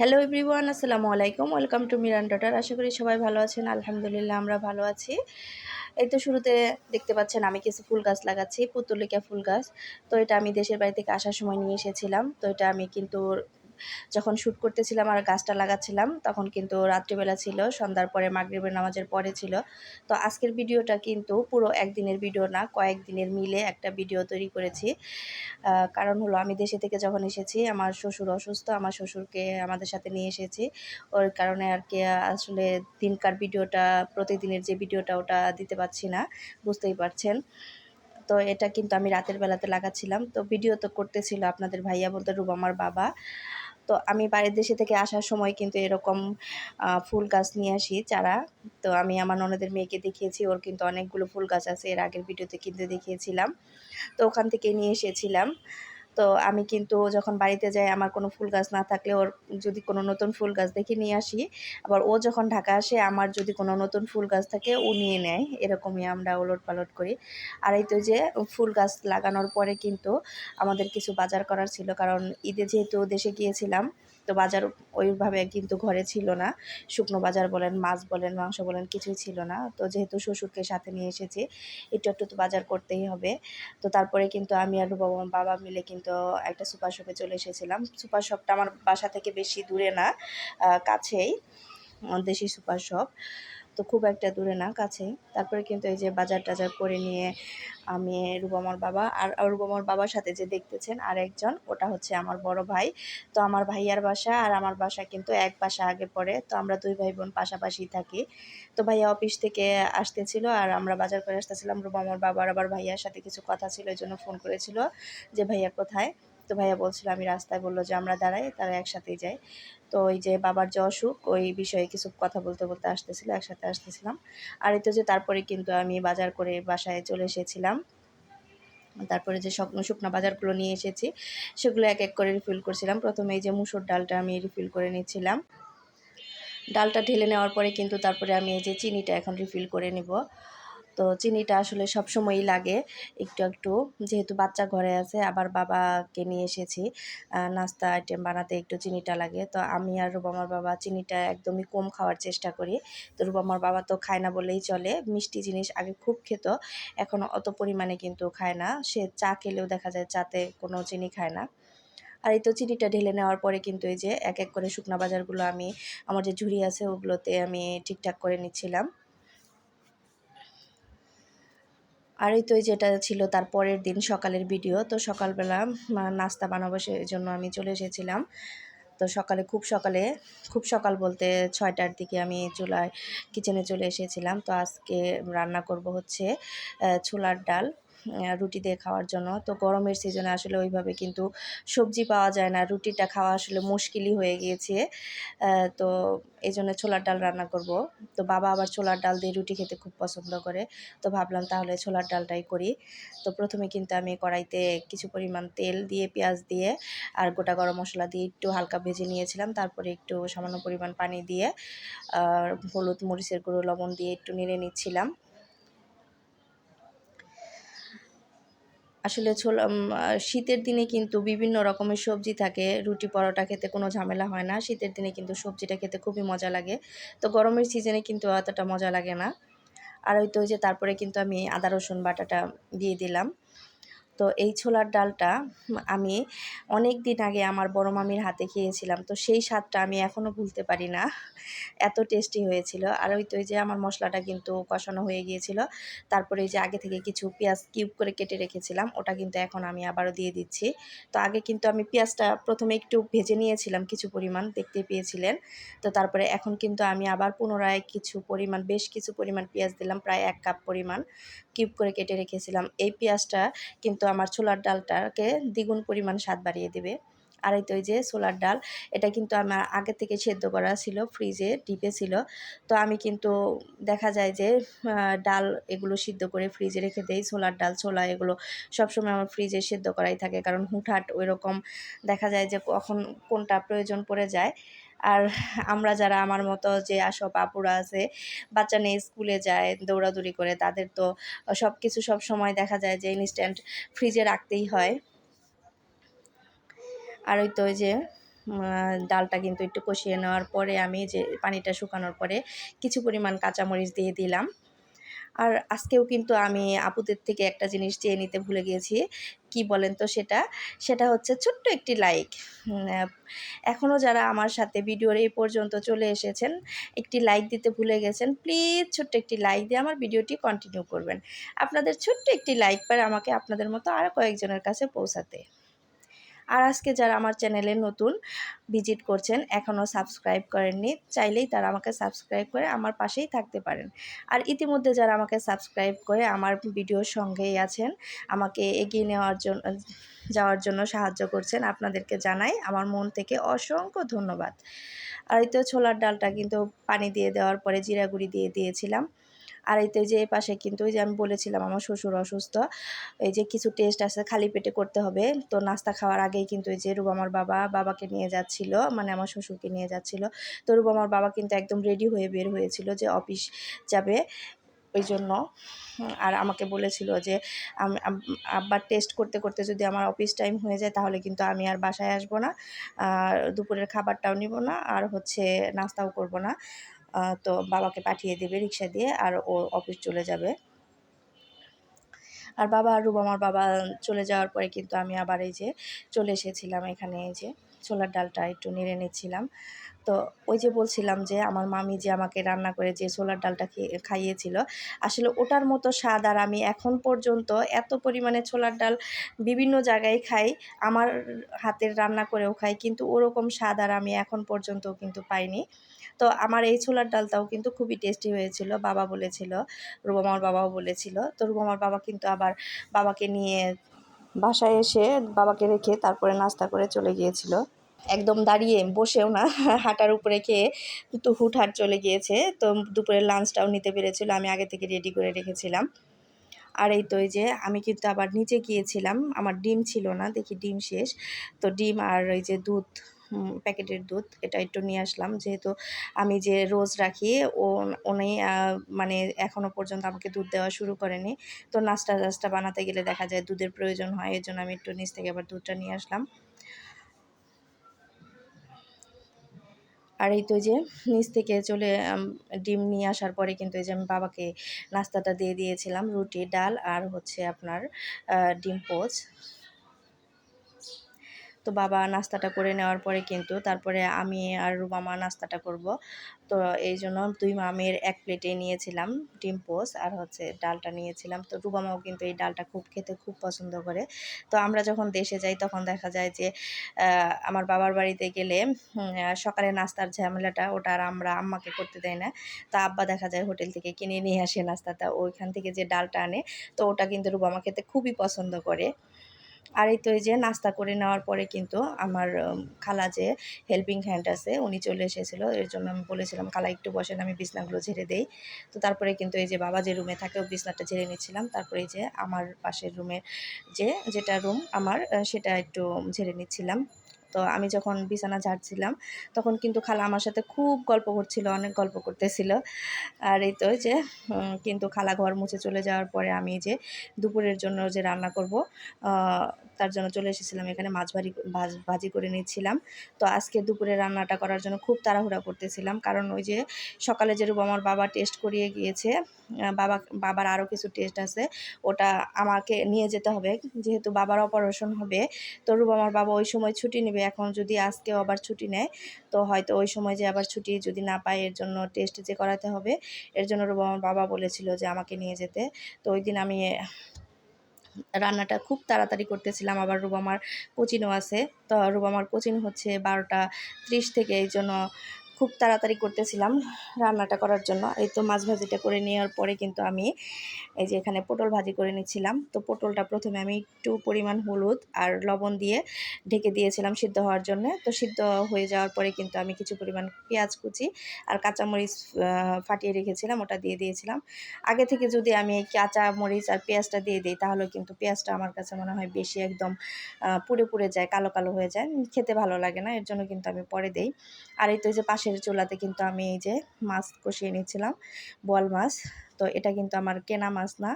Hello everyone আসসালামু আলাইকুম। Welcome to Miran daughter আশা করি সবাই ভালো আছেন। আলহামদুলিল্লাহ, আমরা ভালো আছি। এই তো শুরুতে দেখতে পাচ্ছেন, আমি কিছু ফুল গাছ লাগাচ্ছি পুতুলিকা ফুল গাছ। তো এটা আমি দেশের বাড়ি থেকে আসার সময় নিয়ে এসেছিলাম। তো এটা আমি কিন্তু যখন শ্যুট করতেছিলাম আর গাছটা লাগাচ্ছিলাম, তখন কিন্তু রাত্রিবেলা ছিল, সন্ধ্যার পরে মাগরিবের নামাজের পরে ছিল। তো আজকের ভিডিওটা কিন্তু পুরো একদিনের ভিডিও না, কয়েকদিনের মিলে একটা ভিডিও তৈরি করেছি। কারণ হলো আমি দেশে থেকে যখন এসেছি, আমার শ্বশুর অসুস্থ, আমার শ্বশুরকে আমাদের সাথে নিয়ে এসেছি। ওর কারণে আর কি আসলে দিনকার ভিডিওটা, প্রতিদিনের যে ভিডিওটা ওটা দিতে পারছি না, বুঝতেই পারছেন। তো এটা কিন্তু আমি রাতের বেলাতে লাগাচ্ছিলাম। তো ভিডিও তো করতেছিল আপনাদের ভাইয়া বলতে রুবামার বাবা। তো আমি বাইরের দেশে থেকে আসার সময় কিন্তু এরকম ফুল গাছ নিয়ে আসি চারা। তো আমি আমার ননদের মেয়েকে দেখিয়েছি, ওর কিন্তু অনেকগুলো ফুল গাছ আছে, এর আগের ভিডিওতে কিন্তু দেখিয়েছিলাম। তো ওখান থেকে নিয়ে এসেছিলাম। তো আমি কিন্তু যখন বাড়িতে যাই, আমার কোনো ফুল গাছ না থাকলে ওর যদি কোনো নতুন ফুল গাছ দেখে নিয়ে আসি, আবার ও যখন ঢাকা আসে, আমার যদি কোনো নতুন ফুল গাছ থাকে, ও নিয়ে নেয়। এরকমই আমরা ওলট পালট করি। আর এই তো যে ফুল গাছ লাগানোর পরে কিন্তু আমাদের কিছু বাজার করার ছিল, কারণ ঈদে যেহেতু দেশে গিয়েছিলাম তো বাজার ওইভাবে কিন্তু ঘরে ছিল না। শুকনো বাজার বলেন, মাছ বলেন, মাংস বলেন কিছুই ছিল না। তো যেহেতু শ্বশুরকে সাথে নিয়ে এসেছি, একটু একটু তো বাজার করতেই হবে। তো তারপরে কিন্তু আমি আর বাবা বাবা মিলে কিন্তু একটা সুপার শপে চলে এসেছিলাম। সুপার শপটা আমার বাসা থেকে বেশি দূরে না কাছেই, দেশি সুপার শপ। তো খুব একটা দূরে না, কাছেই। তারপরে কিন্তু এই যে বাজার টাজার করে নিয়ে আমি রুবামর বাবা আর রুবামর বাবার সাথে যে দেখতেছেন আর একজন ওটা হচ্ছে আমার বড় ভাই। তো আমার ভাইয়ার বাসা আর আমার বাসা কিন্তু এক বাসা আগে পড়ে তো আমরা দুই ভাই বোন পাশাপাশি থাকি। তো ভাইয়া অফিস থেকে আসতেছিল আর আমরা বাজার করে আসতেছিলাম রুবামর বাবার আবার ভাইয়ার সাথে কিছু কথা ছিল, এই জন্য ফোন করেছিল যে ভাইয়া কোথায়? তো ভাইয়া বলছিল, আমি রাস্তায় বলল যে আমরা দাঁড়াই, তারা একসাথেই যাই তো ওই যে বাবার যে অসুখ ওই বিষয়ে কিছু কথা বলতে বলতে আসতেছিল, একসাথে আসতেছিলাম। আর এই তো যে তারপরে কিন্তু আমি বাজার করে বাসায় চলে এসেছিলাম। তারপরে যে শুকনো শুকনো বাজারগুলো নিয়ে এসেছি, সেগুলো এক এক করে রিফিল করছিলাম। প্রথমে এই যে মুসুর ডালটা আমি রিফিল করে নিচ্ছিলাম ডালটা ঢেলে নেওয়ার পরে কিন্তু তারপরে আমি এই যে চিনিটা এখন রিফিল করে নিব। তো চিনিটা আসলে সব সময়ই লাগে। একটু একটু। যেহেতু বাচ্চা ঘরে আছে, আবার বাবাকে নিয়ে এসেছি। নাস্তা আইটেম বানাতে একটু চিনিটা লাগে। তো আমি আর রুবামার বাবা চিনিটা একদমই কম খাওয়ার চেষ্টা করি। তো রুবামার বাবা তো খায় না বলেই চলে। মিষ্টি জিনিস আগে খুব খেত, এখন অত পরিমাণে কিন্তু খায় না। সে চা খেলেও দেখা যায় চাতে কোনো চিনি খায় না। আর এই তো চিনিটা ঢেলে নেওয়ার পরে কিন্তু এই যে এক এক করে শুকনা বাজারগুলো আমি, আমার যে ঝুড়ি আছে ওগুলোতে আমি ঠিকঠাক করে নিচ্ছিলাম। আর এই তো যেটা ছিল তার পরের দিন সকালের ভিডিও তো সকালবেলা নাস্তা বানাবো সেই জন্য আমি চলে এসেছিলাম। তো সকালে, খুব সকালে, খুব সকাল বলতে ছয়টার দিকে আমি চুলায় কিচেনে চলে এসেছিলাম। তো আজকে রান্না করব হচ্ছে ছোলার ডাল। রুটি দিয়ে খাওয়ার জন্য। তো গরমের সিজনে আসলে ওইভাবে কিন্তু সবজি পাওয়া যায় না। রুটিটা খাওয়া আসলে মুশকিলই হয়ে গিয়েছে। তো এই জন্য ছোলার ডাল রান্না করব। তো বাবা আবার ছোলার ডাল দিয়ে রুটি খেতে খুব পছন্দ করে। তো ভাবলাম তাহলে ছোলার ডালটাই করি। তো প্রথমে কিন্তু আমি কড়াইতে কিছু পরিমাণ তেল দিয়ে, পেঁয়াজ দিয়ে আর গোটা গরম মশলা দিয়ে একটু হালকা ভেজে নিয়েছিলাম। তারপরে একটু সামান্য পরিমাণ পানি দিয়ে হলুদ মরিচের গুঁড়ো, লবণ দিয়ে একটু নেড়ে নিচ্ছিলাম। আসলে ছোলা শীতের দিনে কিন্তু বিভিন্ন রকমের সবজি থাকে। রুটি পরোটা খেতে কোনো ঝামেলা হয় না। শীতের দিনে কিন্তু সবজিটা খেতে খুবই মজা লাগে। তো গরমের সিজনে কিন্তু অতটা মজা লাগে না। আর ওই তো যে তারপরে কিন্তু আমি আদা, রসুন, বাটাটা দিয়ে দিলাম। তো এই ছোলার ডালটা আমি অনেক দিন আগে আমার বড় মামির হাতে খেয়েছিলাম। তো সেই স্বাদটা আমি এখনও ভুলতে পারি না। এত টেস্টি হয়েছিল। আর ওই তো যে আমার মশলাটা কিন্তু কষানো হয়ে গিয়েছিল। তারপরে এই যে আগে থেকে কিছু পেঁয়াজ কিউব করে কেটে রেখেছিলাম, ওটা কিন্তু এখন আমি আবারও দিয়ে দিচ্ছি। তো আগে কিন্তু আমি পেঁয়াজটা প্রথমে একটু ভেজে নিয়েছিলাম কিছু পরিমাণ, দেখতে পেয়েছিলেন। তো তারপরে এখন কিন্তু আমি আবার পুনরায় কিছু পরিমাণ, বেশ কিছু পরিমাণ পেঁয়াজ দিলাম, প্রায় এক কাপ পরিমাণ। কিউব করে কেটে রেখেছিলাম। এই পেঁয়াজটা কিন্তু আমার ছোলার ডালটাকে দ্বিগুণ পরিমাণ স্বাদ বাড়িয়ে দেবে। আর এই তো যে ছোলার ডাল, এটা কিন্তু আমার আগে থেকে সেদ্ধ করা ছিল, ফ্রিজে ডিপে ছিল। তো আমি কিন্তু দেখা যায় যে ডাল এগুলো সিদ্ধ করে ফ্রিজে রেখে দেই, ছোলার ডাল, ছোলা এগুলো সবসময় আমার ফ্রিজে সেদ্ধ করাই থাকে। কারণ হুটহাট ওই রকম দেখা যায় যে কখন কোনটা প্রয়োজন পড়ে যায়। আর আমরা যারা আমার মতো যে আসব আপুরা আছে, বাচ্চা নিয়ে স্কুলে যায়, দৌড়াদৌড়ি করে, তাদের তো সব কিছু সব সময় দেখা যায় যে ইনস্ট্যান্ট ফ্রিজে রাখতেই হয়। আর ওই তো ওই যে ডালটা কিন্তু একটু কষিয়ে নেওয়ার পরে আমি যে পানিটা শুকানোর পরে কিছু পরিমাণ কাঁচামরিচ দিয়ে দিলাম। আর আজকেও কিন্তু আমি আপুদের থেকে একটা জিনিস চেয়ে নিতে ভুলে গিয়েছি। কি বলেন তো সেটা? সেটা হচ্ছে ছোট্ট একটি লাইক এখনও যারা আমার সাথে ভিডিওর এই পর্যন্ত চলে এসেছেন, একটি লাইক দিতে ভুলে গেছেন প্লিজ ছোট্ট একটি লাইক দিয়ে আমার ভিডিওটি কন্টিনিউ করবেন। আপনাদের ছোট্ট একটি লাইক পারে আমাকে আপনাদের মতো আরও কয়েকজনের কাছে পৌঁছাতে। আর আজকে যারা আমার চ্যানেলে নতুন ভিজিট করছেন, এখনও সাবস্ক্রাইব করেননি, চাইলেই তারা আমাকে সাবস্ক্রাইব করে আমার পাশেই থাকতে পারেন। আর ইতিমধ্যে যারা আমাকে সাবস্ক্রাইব করে আমার ভিডিওর সঙ্গেই আছেন, আমাকে এগিয়ে নেওয়ার জন্য যাওয়ার জন্য সাহায্য করছেন, আপনাদেরকে জানাই আমার মন থেকে অসংখ্য ধন্যবাদ। আর এই তো ছোলার ডালটা কিন্তু পানি দিয়ে দেওয়ার পরে জিরা গুঁড়ি দিয়ে দিয়েছিলাম। আর এই এতে যে পাশে কিন্তু ওই যে আমি বলেছিলাম আমার শ্বশুর অসুস্থ, এই যে কিছু টেস্ট আছে, খালি পেটে করতে হবে। তো নাস্তা খাওয়ার আগেই কিন্তু এই যে রূপ আমার বাবা বাবাকে নিয়ে যাচ্ছিল মানে আমার শ্বশুরকে নিয়ে যাচ্ছিল। তো রূপ আমার বাবা কিন্তু একদম রেডি হয়ে বের হয়েছিল যে অফিস যাবে ওই জন্য। আর আমাকে বলেছিল যে আব্বার টেস্ট করতে করতে যদি আমার অফিস টাইম হয়ে যায়, তাহলে কিন্তু আমি আর বাসায় আসব না। আর দুপুরের খাবারটাও নিব না, আর হচ্ছে নাস্তাও করব না। তো বাবাকে পাঠিয়ে দেবে রিক্সা দিয়ে আর ও অফিস চলে যাবে। আর বাবা আর রুবামার বাবা চলে যাওয়ার পরে কিন্তু আমি আবার এই যে চলে এসেছিলাম এখানে এই যে ছোলার ডালটা একটু নেড়ে নিচ্ছিলাম। তো ওই যে বলছিলাম যে আমার মামি যে আমাকে রান্না করে যে ছোলার ডালটা খাইয়েছিল, আসলে ওটার মতো স্বাদ আর আমি এখন পর্যন্ত এত পরিমাণে ছোলার ডাল বিভিন্ন জায়গায় খাই, আমার হাতের রান্না করেও খাই, কিন্তু ওরকম স্বাদ আর আমি এখন পর্যন্ত কিন্তু পাইনি। তো আমার এই ছোলার ডালটাও কিন্তু খুবই টেস্টি হয়েছিল, বাবা বলেছিল রুবামার বাবাও বলেছিল। তো রুবামার বাবা কিন্তু আবার বাবাকে নিয়ে বাসায় এসে বাবাকে রেখে তারপরে নাস্তা করে চলে গিয়েছিল। একদম দাঁড়িয়ে বসেও না, হাঁটার উপরে খেয়ে তো হুটহাট চলে গিয়েছে। তো দুপুরের লাঞ্চটাও নিতে পেরেছিল, আমি আগে থেকে রেডি করে রেখেছিলাম। আর এই তো এই যে আমি কিন্তু আবার নিচে গিয়েছিলাম, আমার ডিম ছিল না, দেখি ডিম শেষ। তো ডিম আর ওই যে দুধ প্যাকেটের দুধ এটা একটু নিয়ে আসলাম। যেহেতু আমি যে রোজ রাখি, ও, উনি মানে এখনও পর্যন্ত আমাকে দুধ দেওয়া শুরু করেনি। তো নাস্তা টাস্তা বানাতে গেলে দেখা যায় দুধের প্রয়োজন হয়, এর জন্য আমি একটু নিচ থেকে আবার দুধটা নিয়ে আসলাম। আর এই তো যে নিচ থেকে চলে ডিম নিয়ে আসার পরে কিন্তু এই যে আমি বাবাকে নাস্তাটা দিয়ে দিয়েছিলাম, রুটি, ডাল আর হচ্ছে আপনার ডিম পোচ। তো বাবা নাস্তাটা করে নেওয়ার পরে কিন্তু তারপরে আমি আর রুমামা নাস্তাটা করব। তো এই জন্য দুই মামের এক প্লেটে নিয়েছিলাম ডিম পোস আর হচ্ছে ডালটা নিয়েছিলাম। তো রুবামাও কিন্তু এই ডালটা খুব খেতে খুব পছন্দ করে। তো আমরা যখন দেশে যাই তখন দেখা যায় যে আমার বাবার বাড়িতে গেলে সকালে নাস্তার ঝামেলাটা ওটা আর আমরা আম্মাকে করতে দেয় না। তো আব্বা দেখা যায় হোটেল থেকে কিনে নিয়ে আসে নাস্তাটা। ওইখান থেকে যে ডালটা আনে, তো ওটা কিন্তু রুবামা খেতে খুবই পছন্দ করে। আর এই তো এই যে নাস্তা করে নেওয়ার পরে কিন্তু আমার খালা যে হেল্পিং হ্যান্ড আছে, উনি চলে এসেছিল। এর জন্য আমি বলেছিলাম, খালা, একটু বসেন, আমি বিছনাগুলো ঝেড়ে দেই। তো তারপরে কিন্তু এই যে বাবা যে রুমে থাকে বিছনাটা ঝেড়ে নিচ্ছিলাম। তারপরে এই যে আমার পাশের রুমে যে, যেটা রুম আমার সেটা একটু ঝেড়ে নিচ্ছিলাম। তো আমি যখন বিছানা ঝাড়ছিলাম, তখন কিন্তু খালা আমার সাথে খুব গল্প করছিল, অনেক গল্প করতেছিল। আর এই তো যে কিন্তু খালা ঘর মুছে চলে যাওয়ার পরে আমি যে দুপুরের জন্য যে রান্না করব তার জন্য চলে এসেছিলাম। এখানে মাছ ভাজি ভাজি করে নিচ্ছিলাম। তো আজকে দুপুরে রান্নাটা করার জন্য খুব তাড়াহুড়া করতেছিলাম। কারণ ওই যে সকালে যেরকম আমার বাবা টেস্ট করিয়ে গিয়েছে বাবা, বাবার আরও কিছু টেস্ট আছে, ওটা আমাকে নিয়ে যেতে হবে। যেহেতু বাবার অপারেশন হবে তো রূপ আমার বাবা ওই সময় ছুটি নেবে এখন যদি আজকে আবার ছুটি নেয়, তো হয়তো ওই সময় যে আবার ছুটি যদি না পায়, এর জন্য টেস্ট যে করাতে হবে, এর জন্য আমার বাবা বলেছিল যে আমাকে নিয়ে যেতে। তো ওই দিন আমি, রান্নাটা খুব তাড়াতাড়ি করতেছিলাম। আবার রুবামার কোচিনও আছে। তো রুবামার কোচিন হচ্ছে বারোটা ত্রিশ থেকে, এই জন্য খুব তাড়াতাড়ি করতেছিলাম রান্নাটা করার জন্য। এই তো মাছ ভাজিটা করে নেওয়ার পরে কিন্তু আমি এই যে এখানে পটল ভাজি করে নিচ্ছিলাম। তো পটলটা প্রথমে আমি একটু পরিমাণ হলুদ আর লবণ দিয়ে ঢেকে দিয়েছিলাম সিদ্ধ হওয়ার জন্য। তো সিদ্ধ হয়ে যাওয়ার পরে কিন্তু আমি কিছু পরিমাণ পেঁয়াজ কুচি আর কাঁচামরিচ ফাটিয়ে রেখেছিলাম, ওটা দিয়ে দিয়েছিলাম। আগে থেকে যদি আমি এই কাঁচা মরিচ আর পেঁয়াজটা দিয়ে দিই, তাহলে কিন্তু পেঁয়াজটা আমার কাছে মনে হয় বেশি একদম পুড়ে পুড়ে যায়, কালো কালো হয়ে যায়। খেতে ভালো লাগে না, এর জন্য কিন্তু আমি পরে দেই। আর এই তো যে পাশে পাশের চুলাতে কিন্তু আমি এই যে মাছ কষিয়ে নিয়েছিলাম বোয়াল মাছ। তো এটা কিন্তু আমার কেনা মাছ না,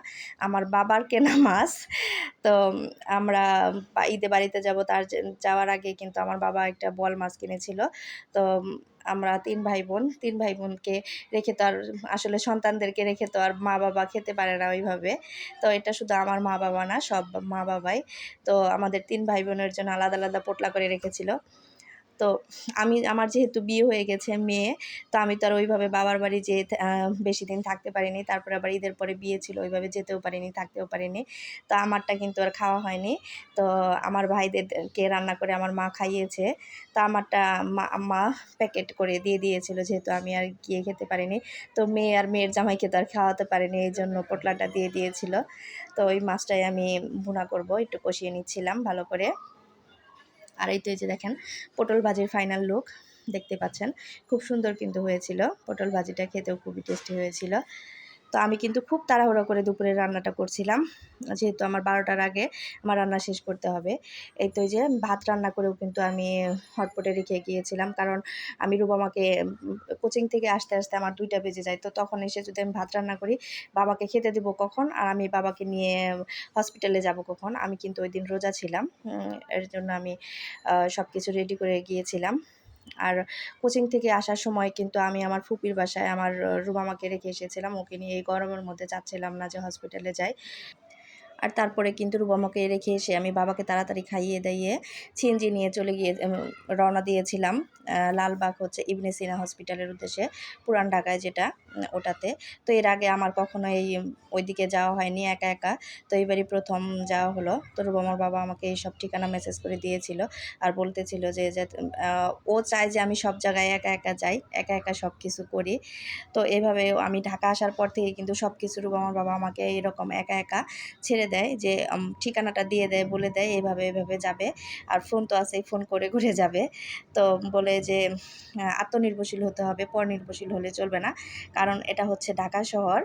আমার বাবার কেনা মাছ। তো আমরা ঈদে বাড়িতে যাব, তার যাওয়ার আগে কিন্তু আমার বাবা একটা বল মাছ কিনেছিল। তো আমরা তিন ভাই বোন তিন ভাই বোনকে রেখে তো আর আসলে সন্তানদেরকে রেখে তো আর মা বাবা খেতে পারে না ওইভাবে। তো এটা শুধু আমার মা বাবা না, সব মা বাবাই। তো আমাদের তিন ভাই বোনের জন্য আলাদা আলাদা পোটলা করে রেখেছিল। তো আমি, আমার যেহেতু বিয়ে হয়ে গেছে মেয়ে, তো আমি তো আর ওইভাবে বাবার বাড়ি যেয়ে বেশি দিন থাকতে পারিনি। তারপরে আবার ঈদের পরে বিয়ে ছিল, ওইভাবে যেতেও পারিনি, থাকতেও পারিনি। তো আমারটা কিন্তু আর খাওয়া হয়নি। তো আমার ভাইদেরকে রান্না করে আমার মা খাইয়েছে। তো আমারটা মা প্যাকেট করে দিয়ে দিয়েছিল, যেহেতু আমি আর গিয়ে খেতে পারিনি। তো মেয়ে আর মেয়ের জামাইকে তো আর খাওয়াতে পারিনি এই জন্য পোটলাটা দিয়ে দিয়েছিল। তো ওই মাছটাই আমি ভুনা করব, একটু কষিয়ে নিচ্ছিলাম ভালো করে। আর এই তো এই যে দেখেন, পটল ভাজির ফাইনাল লুক দেখতে পাচ্ছেন। খুব সুন্দর কিন্তু হয়েছিল। পটল ভাজিটা খেতেও খুবই টেস্টি হয়েছিল। তো আমি কিন্তু খুব তাড়াহুড়ো করে দুপুরে রান্নাটা করছিলাম। যেহেতু আমার বারোটার আগে আমার রান্না শেষ করতে হবে। এই তো যে ভাত রান্না করেও কিন্তু আমি হটপটে রেখে গিয়েছিলাম। কারণ আমি রুবামাকে কোচিং থেকে আসতে আসতে আমার দুইটা বেজে যায়। তো তখন এসে যদি আমি ভাত রান্না করি, বাবাকে খেতে দেবো কখন? আর আমি বাবাকে নিয়ে হসপিটালে যাব কখন? আমি কিন্তু ওই দিন রোজা ছিলাম। এর জন্য আমি সব কিছু রেডি করে গিয়েছিলাম। আর কোচিং থেকে আসার সময় কিন্তু আমি আমার ফুপির বাসায় আমার রুমামাকে রেখে এসেছিলাম। ওকে নিয়ে এই গরমের মধ্যে যাচ্ছিলাম না যে হসপিটালে যাই। আর তারপরে কিন্তু রুবামাকে রেখে এসে আমি বাবাকে তাড়াতাড়ি খাইয়ে দাইয়ে সিএনজি নিয়ে চলে গিয়ে রওনা দিয়েছিলাম। লালবাগ হচ্ছে ইবনে সিনা হসপিটালের উদ্দেশ্যে পুরান ঢাকায় যেটা ওটাতে। তো এর আগে আমার কখনো এই ওইদিকে যাওয়া হয়নি একা একা। তো এইবারই প্রথম যাওয়া হলো। তো রুবামার বাবা আমাকে এই সব ঠিকানা মেসেজ করে দিয়েছিল আর বলতেছিল যে, ও চায় যে আমি সব জায়গায় একা একা যাই একা একা সব কিছু করি। তো এভাবে আমি ঢাকা আসার পর থেকে কিন্তু সব কিছু রুবামার বাবা আমাকে এরকম একা একা ছেড়ে দেয় যে ঠিকানাটা দিয়ে দেয়, বলে দেয়, এভাবে এভাবে যাবে। আর ফোন তো আছেই, ফোন করে ঘুরে যাবে। তো বলে যে আত্মনির্ভরশীল হতে হবে, পরনির্ভরশীল হলে চলবে না। কারণ এটা হচ্ছে ঢাকা শহর।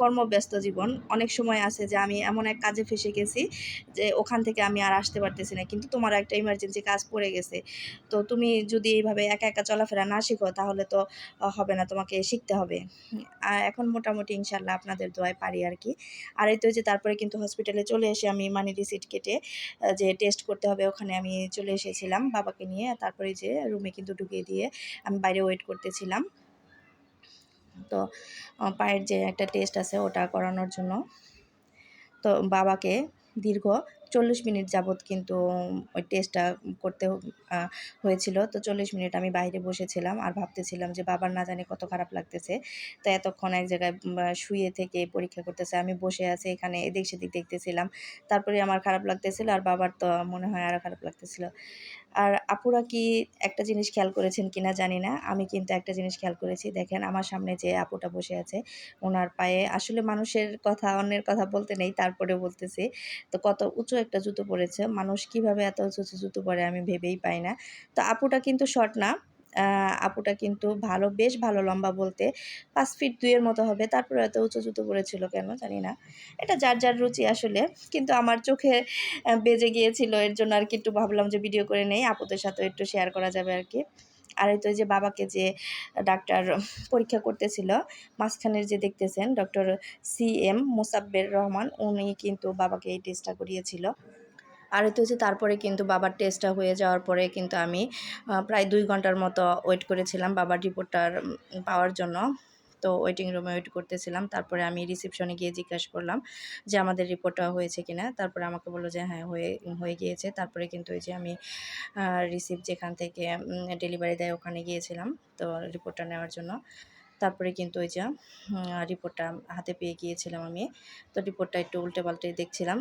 কর্মব্যস্ত জীবন। অনেক সময় আছে যে আমি এমন এক কাজে ফেসে গেছি যে ওখান থেকে আমি আর আসতে পারতেছি না। কিন্তু তোমার একটা ইমার্জেন্সি কাজ পড়ে গেছে। তো তুমি যদি এইভাবে একা একা চলাফেরা না শিখো, তাহলে তো হবে না। তোমাকে শিখতে হবে। এখন মোটামুটি ইনশাল্লাহ আপনাদের দোয়ায় পারি আর কি। আর এই তো যে তারপরে কিন্তু হসপিটালে চলে এসে আমি মানি রিসিট কেটে যে টেস্ট করতে হবে ওখানে আমি চলে এসেছিলাম বাবাকে নিয়ে। তারপরে যে রুমে কিন্তু ঢুকিয়ে দিয়ে আমি বাইরে ওয়েট করতেছিলাম। তো পায়ের যে একটা টেস্ট আছে ওটা করানোর জন্য। তো বাবাকে দীর্ঘ চল্লিশ মিনিট যাবৎ কিন্তু ওই টেস্টটা করতে হয়েছিল। তো চল্লিশ মিনিট আমি বাইরে বসেছিলাম আর ভাবতেছিলাম যে বাবার না জানি কত খারাপ লাগতেছে। তো এতক্ষণ এক জায়গায় শুয়ে থেকে পরীক্ষা করতেছে। আমি বসে আছি এখানে এদিক সেদিক দেখতেছিলাম। তারপরে আমার খারাপ লাগতেছিল আর বাবার তো মনে হয় আরও খারাপ লাগতেছিল। আর আপুরা কি একটা জিনিস খেয়াল করেছেন কিনা জানি না। আমি কিন্তু একটা জিনিস খেয়াল করেছি। দেখেন আমার সামনে যে আপুটা বসে আছে, ওনার পায়ে আসলে মানুষের কথা, অন্যের কথা বলতে নেই তারপরে বলতেছি। তো কত উঁচু একটা জুতো পরেছে। মানুষ কীভাবে এত উঁচু উঁচু জুতো পরে আমি ভেবেই পাই না। তো আপুটা কিন্তু শর্ট না। আপুটা কিন্তু ভালো, বেশ ভালো লম্বা বলতে পাঁচ ফিট দুইয়ের মতো হবে। তারপরে এত উঁচু জুতো পরেছিল কেন জানি না। এটা যার যার রুচি আসলে। কিন্তু আমার চোখে বেজে গিয়েছিল। এর জন্য আর কি একটু ভাবলাম যে ভিডিও করে নেই। আপুদের সাথে একটু শেয়ার করা যাবে আর কি। আর তো যে বাবাকে যে ডাক্তার পরীক্ষা করতেছিল, মাঝখানের যে দেখতেছেন doctor C M Musabber Rahman, উনি কিন্তু বাবাকে এই টেস্টটা করিয়েছিল। আর এতে হচ্ছে তারপরে কিন্তু বাবার টেস্টটা হয়ে যাওয়ার পরে কিন্তু আমি প্রায় দুই ঘণ্টার মতো ওয়েট করেছিলাম বাবার রিপোর্টটার পাওয়ার জন্য। তো ওয়েটিং রুমে ওয়েট করতেছিলাম। তারপরে আমি রিসেপশনে গিয়ে জিজ্ঞাসা করলাম যে, আমাদের রিপোর্টটা হয়েছে কিনা? তারপরে আমাকে বলল যে হ্যাঁ হয়ে হয়ে গিয়েছে। তারপরে কিন্তু ওই যে আমি রিসিপ্ট যেখান থেকে ডেলিভারি দেয়, ওখানে গিয়েছিলাম। তো রিপোর্টটা নেওয়ার জন্য। তারপরে কিন্তু ওই যে রিপোর্টটা হাতে পেয়ে গিয়েছিলাম আমি। তো রিপোর্টটা একটু উল্টে পাল্টে দেখছিলাম।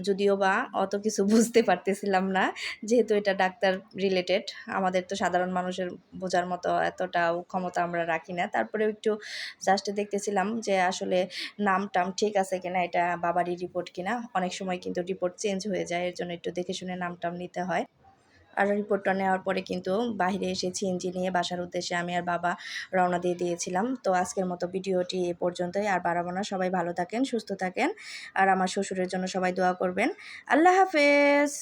যদিও বা অত কিছু বুঝতে পারতেছিলাম না, যেহেতু এটা ডাক্তার রিলেটেড আমাদের তো সাধারণ মানুষের বোঝার মতো এতটাও ক্ষমতা আমরা রাখি না। তারপরে একটু জাস্টে দেখতেছিলাম যে আসলে নাম টাম ঠিক আছে কিনা, এটা বাবারই রিপোর্ট কিনা। অনেক সময় কিন্তু রিপোর্ট চেঞ্জ হয়ে যায়, এর জন্য একটু দেখে শুনে নাম টাম নিতে হয়। আর রিপোর্টটা নেওয়ার পরে কিন্তু বাইরে এসে সিএনজি নিয়ে বাসার উদ্দেশ্যে আমি আর বাবা রওনা দিয়ে দিয়েছিলাম। তো আজকের মতো ভিডিওটি এ পর্যন্তই আর বাড়াবো না। সবাই ভালো থাকেন, সুস্থ থাকেন আর আমার শ্বশুরের জন্য সবাই দোয়া করবেন। আল্লাহ হাফেজ!